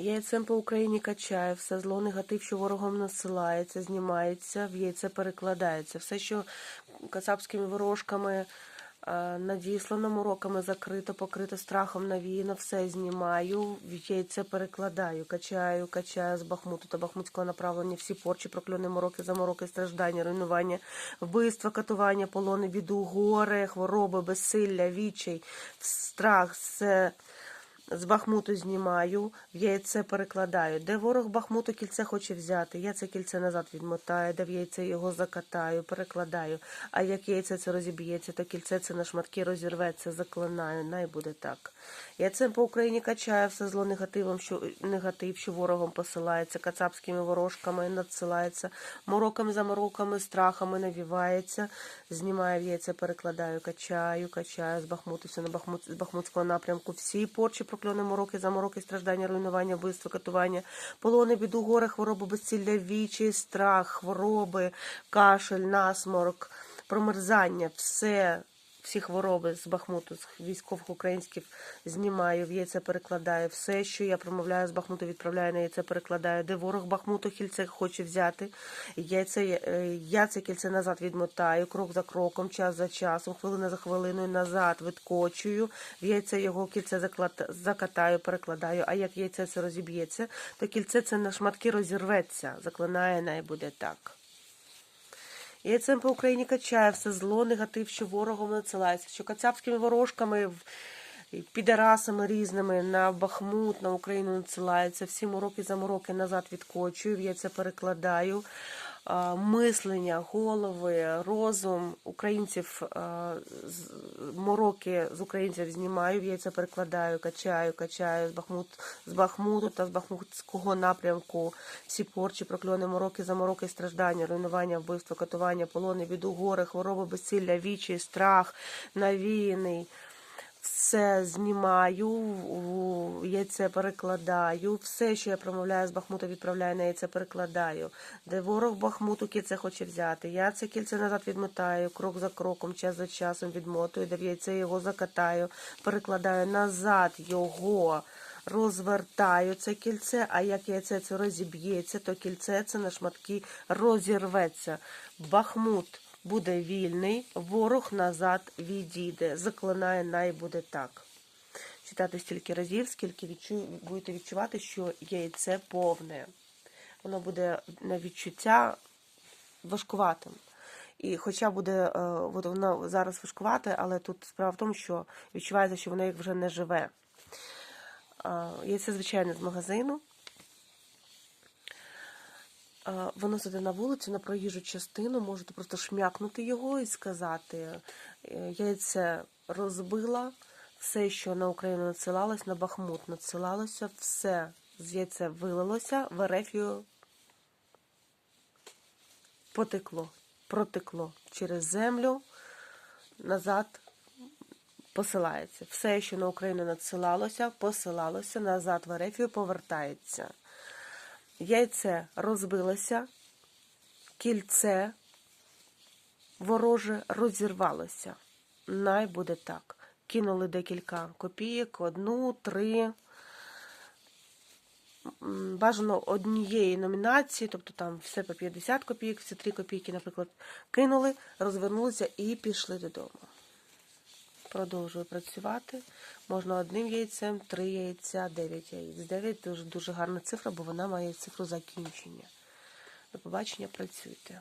Яйцем по Україні качає, все зло, негатив, що ворогом насилається, знімається, в яйце перекладається. Все, що кацапськими ворожками е, надіслано, мороками закрито, покрито страхом навіяно, все знімаю, в яйце перекладаю, качаю, качаю з Бахмуту та Бахмутського направлення всі порчі, прокльони, мороки, замороки, страждання, руйнування, вбивства, катування, полони, біду, горе, хвороби, безсилля, відчай, страх, все з Бахмуту знімаю, в яйце перекладаю. Де ворог Бахмуту кільце хоче взяти, я це кільце назад відмотаю, де в яйце його закатаю, перекладаю. А як яйце це розіб'ється, то кільце це на шматки розірветься, заклинаю, най буде так. Яйцем по Україні качаю все зло негативом, що негатив, що ворогом посилається, кацапськими ворожками надсилається, мороками за мороками, страхами навівається, знімаю в яйце, перекладаю, качаю, качаю з Бахмуту, все на Бахмут, з Бахмутського напрямку. Всі порчі, прокльони, мороки, замороки, страждання, руйнування, вбивство, катування, полони, біду, горе, хвороби, безцілля, вічі, страх, хвороби, кашель, насморк, промерзання, все. Всі хвороби з Бахмуту, з військових українських знімаю, в яйце перекладаю. Все, що я промовляю з Бахмуту, відправляю на яйце перекладаю. Де ворог Бахмуту кільце хоче взяти, яйце, е, я це кільце назад відмотаю, крок за кроком, час за часом, хвилина за хвилиною назад відкочую, в яйце його кільце заклад- закатаю, перекладаю. А як яйце це розіб'ється, то кільце це на шматки розірветься. Заклинає, най буде так. Яйцем по Україні качає все зло, негатив, що ворогом надсилається, що кацапськими ворожками, в- підарасами різними на Бахмут, на Україну надсилається. Всі мороки замороки назад відкочую, в яйце перекладаю. Мислення, голови, розум українців, мороки з українців знімаю, в яйце перекладаю, качаю, качаю з Бахмут, з Бахмуту та з Бахмутського напрямку. Всі порчі, прокльони, мороки, замороки, страждання, руйнування, вбивство, катування, полони, біду, гори, хвороби, безсилля, вічі, страх, навіяний. Все знімаю, яйце перекладаю, все, що я промовляю з Бахмута, відправляю на яйце перекладаю. Де ворог Бахмуту кільце хоче взяти. Я це кільце назад відмотаю, крок за кроком, час за часом відмотую, де в яйце його закатаю, перекладаю назад його. Розвертаю це кільце, а як яйце це розіб'ється, то кільце це на шматки розірветься. Бахмут буде вільний, ворог назад відійде. Заклинає, най буде так. Читати стільки разів, скільки відчу... будете відчувати, що яйце повне. Воно буде на відчуття важкуватим. І хоча буде, е, от воно зараз важкувате, але тут справа в тому, що відчувається, що воно як вже не живе. Яйце звичайне з магазину. А, Виносите на вулицю, на проїжджу частину, можете просто шмякнути його і сказати, е, яйце розбила, все, що на Україну надсилалось, на Бахмут надсилалося, все з яйця вилилося, в Ерефію потекло, протекло через землю, назад посилається. Все, що на Україну надсилалося, посилалося, назад в Ерефію повертається. Яйце розбилося, кільце вороже розірвалося. Най буде так. Кинули декілька копійок, одну, три. Бажано однієї номінації, тобто там все по 50 копійок, всі три копійки, наприклад, кинули, розвернулися і пішли додому. Продовжую працювати. Можна одним яйцем, три яйця, дев'ять яєць. Дев'ять дуже, дуже гарна цифра, бо вона має цифру закінчення. До побачення, працюйте.